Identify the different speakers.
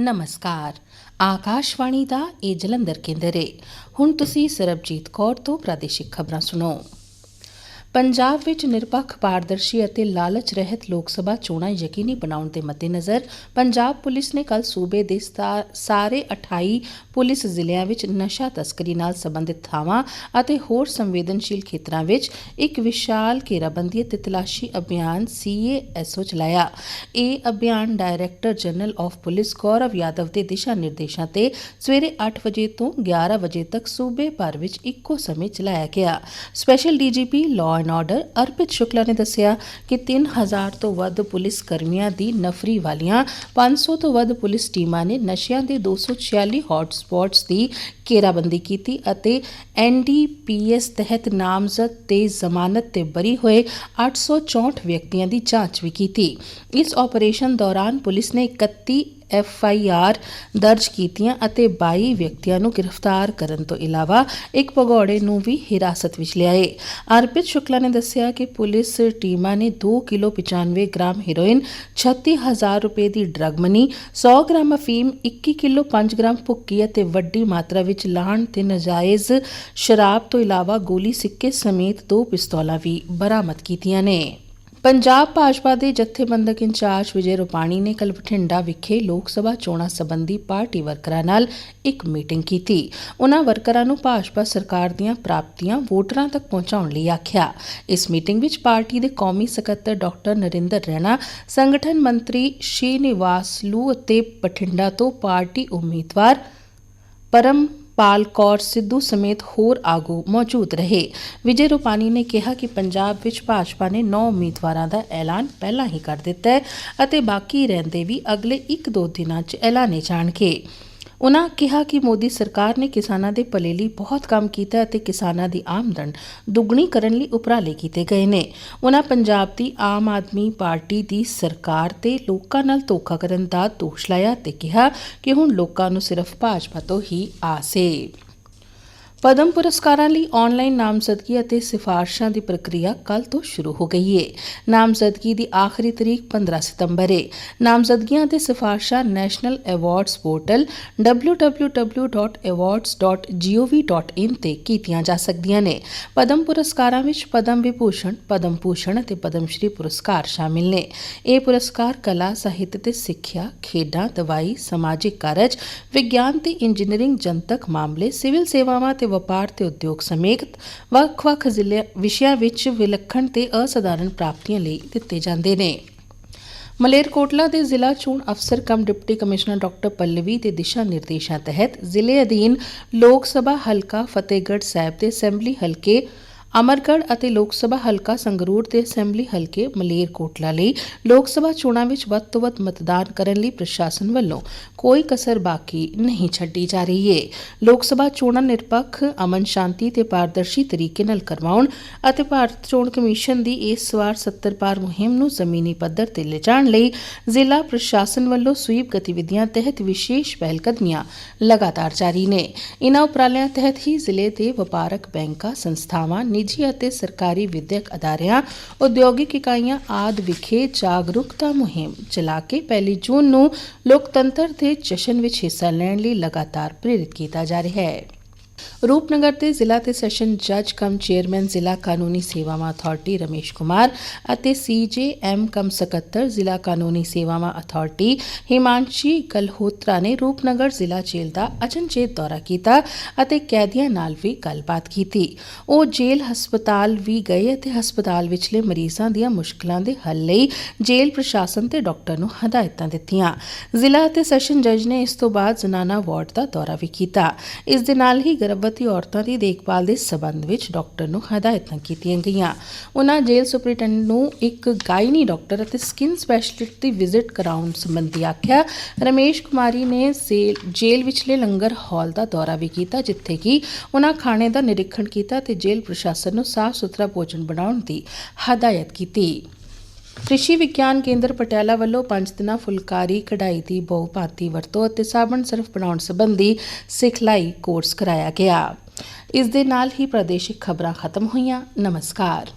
Speaker 1: ਨਮਸਕਾਰ। ਆਕਾਸ਼ਵਾਣੀ ਦਾ ਇਹ ਜਲੰਧਰ ਕੇਂਦਰ ਹੈ ਹੁਣ ਤੁਸੀਂ ਸਰਬਜੀਤ ਕੌਰ ਤੋਂ ਪ੍ਰਾਦੇਸ਼ਿਕ ਖਬਰਾਂ ਸੁਣੋ। ਪੰਜਾਬ ਵਿੱਚ ਨਿਰਪੱਖ, ਪਾਰਦਰਸ਼ੀ ਅਤੇ ਲਾਲਚ ਰਹਿਤ ਲੋਕ ਸਭਾ ਚੋਣਾਂ ਯਕੀਨੀ ਬਣਾਉਣ ਦੇ ਮੱਦੇਨਜ਼ਰ ਪੰਜਾਬ ਪੁਲਿਸ ਨੇ ਕੱਲ ਸੂਬੇ ਦੇ ਸਾਰੇ 28 ਪੁਲਿਸ ਜ਼ਿਲ੍ਹਿਆਂ ਵਿੱਚ ਨਸ਼ਾ ਤਸਕਰੀ ਨਾਲ ਸੰਬੰਧਿਤ ਥਾਵਾਂ ਅਤੇ ਹੋਰ ਸੰਵੇਦਨਸ਼ੀਲ ਖੇਤਰਾਂ ਵਿੱਚ ਇੱਕ ਵਿਸ਼ਾਲ ਘੇਰਾਬੰਦੀ ਅਤੇ ਤਲਾਸ਼ੀ ਅਭਿਆਨ ਸੀਏਐਸਓ ਚਲਾਇਆ। ਇਹ ਅਭਿਆਨ director general of police Gaurav Yadav ਦੇ ਦਿਸ਼ਾ ਨਿਰਦੇਸ਼ਾਂ ਤੇ ਸਵੇਰੇ 8 ਵਜੇ ਤੋਂ 11 ਵਜੇ ਤੱਕ ਸੂਬੇ ਭਰ ਵਿੱਚ ਇੱਕੋ ਸਮੇਂ ਚਲਾਇਆ ਗਿਆ। Special DGP law and order Arpit Shukla ਨੇ ਦੱਸਿਆ ਕਿ 3000 ਤੋਂ ਵੱਧ ਪੁਲਿਸ ਕਰਮੀਆਂ ਦੀ ਨਫਰੀ ਵਾਲੀਆਂ 500 ਤੋਂ ਵੱਧ ਪੁਲਿਸ ਟੀਮਾਂ ਨੇ ਨਸ਼ਿਆਂ ਦੇ 246 ਹੌਟ ਸਪੌਟਸ ਦੀ ਘੇਰਾਬੰਦੀ ਕੀਤੀ ਅਤੇ ਐਨਡੀਪੀਐਸ ਤਹਿਤ ਨਾਮਜ਼ਦ ਤੇ ਜ਼ਮਾਨਤ ਤੇ ਬਰੀ ਹੋਏ 864 ਵਿਅਕਤੀਆਂ ਦੀ ਜਾਂਚ ਵੀ ਕੀਤੀ। ਇਸ ਆਪਰੇਸ਼ਨ ਦੌਰਾਨ ਪੁਲਿਸ ਨੇ 31 ਐਫ ਆਈ ਆਰ ਦਰਜ ਕੀਤੀਆਂ ਅਤੇ 22 ਵਿਅਕਤੀਆਂ ਨੂੰ ਗ੍ਰਿਫਤਾਰ ਕਰਨ ਤੋਂ ਇਲਾਵਾ ਇੱਕ ਭਗੌੜੇ ਨੂੰ ਵੀ ਹਿਰਾਸਤ ਵਿੱਚ ਲਿਆਏ। ਅਰਪਿਤ ਸ਼ੁਕਲਾ ਨੇ ਦੱਸਿਆ ਕਿ ਪੁਲਿਸ ਟੀਮਾਂ ਨੇ 2 ਕਿਲੋ 95 ਗ੍ਰਾਮ ਹੈਰੋਇਨ 36000 ਰੁਪਏ ਦੀ ਡਰੱਗ ਮਨੀ 100 ਗ੍ਰਾਮ ਅਫੀਮ 21 ਕਿਲੋ 5 ਗ੍ਰਾਮ ਭੁੱਕੀ ਅਤੇ ਵੱਡੀ ਮਾਤਰਾ ਵਿੱਚ ਲਾਹਣ ਤੇ ਨਜਾਇਜ਼ ਸ਼ਰਾਬ ਤੋਂ ਇਲਾਵਾ ਗੋਲੀ ਸਿੱਕੇ ਸਮੇਤ ਦੋ ਪਿਸਤੌਲਾਂ ਵੀ ਬਰਾਮਦ ਕੀਤੀਆਂ ਨੇ। ਪੰਜਾਬ ਭਾਜਪਾ ਦੇ ਜਥੇਬੰਦਕ ਇੰਚਾਰਜ ਵਿਜੇ ਰੁਪਾਣੀ ਨੇ ਕੱਲ ਬਠਿੰਡਾ ਵਿਖੇ ਲੋਕ ਸਭਾ ਚੋਣਾਂ ਸੰਬੰਧੀ ਪਾਰਟੀ ਵਰਕਰਾਂ ਨਾਲ ਇੱਕ ਮੀਟਿੰਗ ਕੀਤੀ। ਉਨ੍ਹਾਂ ਵਰਕਰਾਂ ਨੂੰ ਭਾਜਪਾ ਸਰਕਾਰ ਦੀਆਂ ਪ੍ਰਾਪਤੀਆਂ ਵੋਟਰਾਂ ਤੱਕ ਪਹੁੰਚਾਉਣ ਲਈ ਆਖਿਆ। ਇਸ ਮੀਟਿੰਗ ਵਿੱਚ ਪਾਰਟੀ ਦੇ ਕੌਮੀ ਸਕੱਤਰ ਡਾਕਟਰ ਨਰਿੰਦਰ ਰੈਣਾ, ਸੰਗਠਨ ਮੰਤਰੀ ਸ਼੍ਰੀ ਨਿਵਾਸ ਲੂ ਅਤੇ ਬਠਿੰਡਾ ਤੋਂ ਪਾਰਟੀ ਉਮੀਦਵਾਰ ਪਰਮ ਪਾਲ ਕੌਰ ਸਿੱਧੂ ਸਮੇਤ ਹੋਰ ਆਗੂ ਮੌਜੂਦ ਰਹੇ। ਵਿਜੇ ਰੂਪਾਨੀ ਨੇ ਕਿਹਾ ਕਿ ਪੰਜਾਬ ਵਿੱਚ ਭਾਜਪਾ ਨੇ 9 ਉਮੀਦਵਾਰਾਂ ਦਾ ਐਲਾਨ ਪਹਿਲਾਂ ਹੀ ਕਰ ਦਿੱਤਾ ਹੈ ਅਤੇ ਬਾਕੀ ਰਹਿੰਦੇ ਵੀ ਅਗਲੇ 1-2 ਦਿਨਾਂ 'ਚ ਐਲਾਨੇ ਜਾਣਗੇ। ਉਨ੍ਹਾਂ ਕਿਹਾ ਕਿ ਮੋਦੀ ਸਰਕਾਰ ਨੇ ਕਿਸਾਨਾਂ ਦੇ ਭਲੇ ਲਈ ਬਹੁਤ ਕੰਮ ਕੀਤਾ ਅਤੇ ਕਿਸਾਨਾਂ ਦੀ ਆਮਦਨ ਦੁੱਗਣੀ ਕਰਨ ਲਈ ਉਪਰਾਲੇ ਕੀਤੇ ਗਏ ਨੇ। ਉਨ੍ਹਾਂ ਪੰਜਾਬ ਦੀ ਆਮ ਆਦਮੀ ਪਾਰਟੀ ਦੀ ਸਰਕਾਰ ਤੇ ਲੋਕਾਂ ਨਾਲ ਧੋਖਾ ਕਰਨ ਦਾ ਦੋਸ਼ ਲਾਇਆ ਤੇ ਕਿਹਾ ਕਿ ਹੁਣ ਲੋਕਾਂ ਨੂੰ ਸਿਰਫ ਭਾਜਪਾ ਤੋਂ ਹੀ ਆਸ ਹੈ ਪਦਮ ਪੁਰਸਕਾਰਾਂ ਲਈ ਆਨਲਾਈਨ ਨਾਮਜ਼ਦਗੀ ਅਤੇ ਸਿਫਾਰਸ਼ਾਂ ਦੀ ਪ੍ਰਕਿਰਿਆ ਕੱਲ ਤੋਂ ਸ਼ੁਰੂ ਹੋ ਗਈ ਹੈ ਨਾਮਜ਼ਦਗੀ ਦੀ ਆਖਰੀ ਤਰੀਕ 15 ਸਤੰਬਰ ਹੈ ਨਾਮਜ਼ਦਗੀਆਂ ਅਤੇ ਸਿਫਾਰਸ਼ਾਂ ਨੈਸ਼ਨਲ ਅਵਾਰਡਸ ਪੋਰਟਲ www.awards.gov.in ਤੇ ਕੀਤੀਆਂ ਜਾ ਸਕਦੀਆਂ ਨੇ। ਪਦਮ ਪੁਰਸਕਾਰਾਂ ਵਿੱਚ ਪਦਮ ਵਿਭੂਸ਼ਣ, ਪਦਮ ਭੂਸ਼ਣ ਅਤੇ ਪਦਮ ਸ਼੍ਰੀ ਪੁਰਸਕਾਰ ਸ਼ਾਮਿਲ ਨੇ। ਇਹ ਪੁਰਸਕਾਰ ਕਲਾ, ਸਾਹਿਤ ਤੇ ਸਿੱਖਿਆ, ਖੇਡਾਂ, ਦਵਾਈ, ਸਮਾਜਿਕ ਕਾਰਜ, ਵਿਗਿਆਨ ਤੇ ਇੰਜੀਨੀਅਰਿੰਗ, ਜਨਤਕ ਮਾਮਲੇ, ਸਿਵਲ ਸੇਵਾਵਾਂ ਤੇ ਵਪਾਰ ਤੇ ਉਦਯੋਗ ਸਮੇਤ ਵੱਖ-ਵੱਖ ਜ਼ਿਲ੍ਹੇ ਵਿਸ਼ਿਆਂ ਵਿੱਚ ਵਿਲੱਖਣ ਤੇ ਅਸਧਾਰਨ ਪ੍ਰਾਪਤੀਆਂ ਲਈ ਦਿੱਤੇ ਜਾਂਦੇ ਨੇ। ਮਲੇਰਕੋਟਲਾ ਦੇ ਜ਼ਿਲ੍ਹਾ ਚੋਣ ਅਫਸਰ cum deputy commissioner doctor Pallavi ਦੇ ਦਿਸ਼ਾ ਨਿਰਦੇਸ਼ਾਂ ਤਹਿਤ ਜ਼ਿਲ੍ਹੇ ਅਧੀਨ ਲੋਕ ਸਭਾ ਹਲਕਾ ਫਤਿਹਗੜ੍ਹ ਸਾਹਿਬ ਦੇ ਅਸੈਂਬਲੀ ਹਲਕੇ ਅਮਰਗੜ੍ਹ ਅਤੇ ਲੋਕ ਸਭਾ ਹਲਕਾ ਸੰਗਰੂਰ ਦੇ ਅਸੈਂਬਲੀ ਹਲਕੇ ਮਲੇਰਕੋਟਲਾ ਲਈ ਲੋਕ ਸਭਾ ਚੋਣਾਂ ਵਿੱਚ ਵੱਧ ਤੋਂ ਵੱਧ ਮਤਦਾਨ ਕਰਨ ਲਈ ਪ੍ਰਸ਼ਾਸਨ ਵੱਲੋਂ ਕੋਈ ਕਸਰ ਬਾਕੀ ਨਹੀਂ ਛੱਡੀ ਜਾ ਰਹੀ ਹੈ ਲੋਕ ਸਭਾ ਚੋਣਾਂ ਨਿਰਪੱਖ, ਅਮਨ ਸ਼ਾਂਤੀ ਤੇ ਪਾਰਦਰਸ਼ੀ ਤਰੀਕੇ ਨਾਲ ਕਰਵਾਉਣ ਅਤੇ ਭਾਰਤ ਚੋਣ ਕਮਿਸ਼ਨ ਦੀ ਇਸ ਵਾਰ 70 ਪਾਰ ਮੁਹਿੰਮ ਨੂੰ ਜ਼ਮੀਨੀ ਪੱਧਰ ਤੇ ਲਿਜਾਣ ਲਈ ਜ਼ਿਲ੍ਹਾ ਪ੍ਰਸ਼ਾਸਨ ਵੱਲੋਂ ਸਵੀਪ ਗਤੀਵਿਧੀਆਂ ਤਹਿਤ ਵਿਸ਼ੇਸ਼ ਪਹਿਲਕਦਮੀਆਂ ਲਗਾਤਾਰ ਜਾਰੀ ਨੇ। ਇਨ੍ਹਾਂ ਉਪਰਾਲਿਆਂ ਤਹਿਤ ਹੀ ਜ਼ਿਲ੍ਹੇ ਦੇ ਵਪਾਰਕ ਬੈਂਕਾਂ, ਸੰਸਥਾਵਾਂ ਨਿੱਜੀ ਅਤੇ ਸਰਕਾਰੀ ਵਿਦਿਅਕ ਅਦਾਰਿਆਂ, ਉਦਯੋਗਿਕ ਇਕਾਈਆਂ ਆਦਿ ਵਿਖੇ ਜਾਗਰੂਕਤਾ ਮੁਹਿੰਮ ਚਲਾ ਕੇ ਪਹਿਲੀ ਜੂਨ ਨੂੰ ਲੋਕਤੰਤਰ ਦੇ ਜਸ਼ਨ ਵਿੱਚ ਹਿੱਸਾ ਲੈਣ ਲਈ ਲਗਾਤਾਰ ਪ੍ਰੇਰਿਤ ਕੀਤਾ ਜਾ ਰਿਹਾ ਹੈ। ਰੂਪਨਗਰ ਦੇ ਜ਼ਿਲ੍ਹਾ ਤੇ ਸੈਸ਼ਨ ਜੱਜ ਕਮ ਚੇਅਰਮੈਨ, ਜ਼ਿਲ੍ਹਾ ਕਾਨੂੰਨੀ ਸੇਵਾਵਾਂ ਅਥਾਰਟੀ ਰਮੇਸ਼ ਕੁਮਾਰ ਅਤੇ ਸੀਜੇਐਮ ਕਮ ਸਕੱਤਰ, ਜ਼ਿਲ੍ਹਾ ਕਾਨੂੰਨੀ ਸੇਵਾਵਾਂ ਅਥਾਰਟੀ ਹਿਮਾਂਸ਼ੀ ਗਲਹੋਤਰਾ ਨੇ ਰੂਪਨਗਰ ਜ਼ਿਲ੍ਹਾ ਜੇਲ੍ਹ ਦਾ ਅਚਨਚੇਤ ਦੌਰਾ ਕੀਤਾ ਅਤੇ ਕੈਦੀਆਂ ਨਾਲ ਵੀ ਗੱਲਬਾਤ ਕੀਤੀ। ਉਹ ਜੇਲ੍ਹ ਹਸਪਤਾਲ ਵੀ ਗਏ ਅਤੇ ਹਸਪਤਾਲ ਵਿਚਲੇ ਮਰੀਜ਼ਾਂ ਦੀਆਂ ਮੁਸ਼ਕਲਾਂ ਦੇ ਹੱਲ ਲਈ ਜੇਲ੍ਹ ਪ੍ਰਸ਼ਾਸਨ ਤੇ ਡਾਕਟਰ ਨੂੰ ਹਦਾਇਤਾਂ ਦਿੱਤੀਆਂ। ਜ਼ਿਲ੍ਹਾ ਅਤੇ ਸੈਸ਼ਨ ਜੱਜ ਨੇ ਇਸ ਤੋਂ ਬਾਅਦ ਜ਼ਨਾਨਾ ਵਾਰਡ ਦਾ ਦੌਰਾ ਵੀ ਕੀਤਾ। ਇਸ ਦੇ ਨਾਲ ਹੀ ਗਰਭਵਤੀ ਔਰਤਾਂ ਦੀ ਦੇਖਭਾਲ ਦੇ ਸਬੰਧ ਵਿੱਚ ਡਾਕਟਰ ਨੂੰ ਹਦਾਇਤਾਂ ਕੀਤੀਆਂ ਗਈਆਂ। ਉਹਨਾਂ ਜੇਲ੍ਹ ਸੁਪਰਡੈਂਟ ਨੂੰ ਇੱਕ ਗਾਇਨੀ ਡਾਕਟਰ ਅਤੇ ਸਕਿਨ ਸਪੈਸ਼ਲਿਸਟ ਦੀ ਵਿਜ਼ਿਟ ਕਰਾਉਣ ਸੰਬੰਧੀ ਆਖਿਆ। ਰਮੇਸ਼ ਕੁਮਾਰੀ ਨੇ ਸੇ- ਜੇਲ੍ਹ ਵਿਚਲੇ ਲੰਗਰ ਹਾਲ ਦਾ ਦੌਰਾ ਵੀ ਕੀਤਾ, ਜਿੱਥੇ ਕਿ ਉਹਨਾਂ ਖਾਣੇ ਦਾ ਨਿਰੀਖਣ ਕੀਤਾ ਤੇ ਜੇਲ੍ਹ ਪ੍ਰਸ਼ਾਸਨ ਨੂੰ ਸਾਫ਼ ਸੁਥਰਾ ਭੋਜਨ ਬਣਾਉਣ ਦੀ ਹਦਾਇਤ ਕੀਤੀ। ਕ੍ਰਿਸ਼ੀ ਵਿਗਿਆਨ ਕੇਂਦਰ ਪਟਿਆਲਾ ਵੱਲੋਂ ਪੰਜ ਦਿਨਾਂ ਫੁਲਕਾਰੀ, ਕਢਾਈ ਦੀ ਬਹੁ ਭਾਂਤੀ ਵਰਤੋਂ ਅਤੇ ਸਾਬਣ ਸਰਫ ਬਣਾਉਣ ਸੰਬੰਧੀ ਸਿਖਲਾਈ ਕੋਰਸ ਕਰਾਇਆ ਗਿਆ। ਇਸ ਦੇ ਨਾਲ ਹੀ ਪ੍ਰਾਦੇਸ਼ਿਕ ਖਬਰਾਂ ਖਤਮ ਹੋਈਆਂ। ਨਮਸਕਾਰ।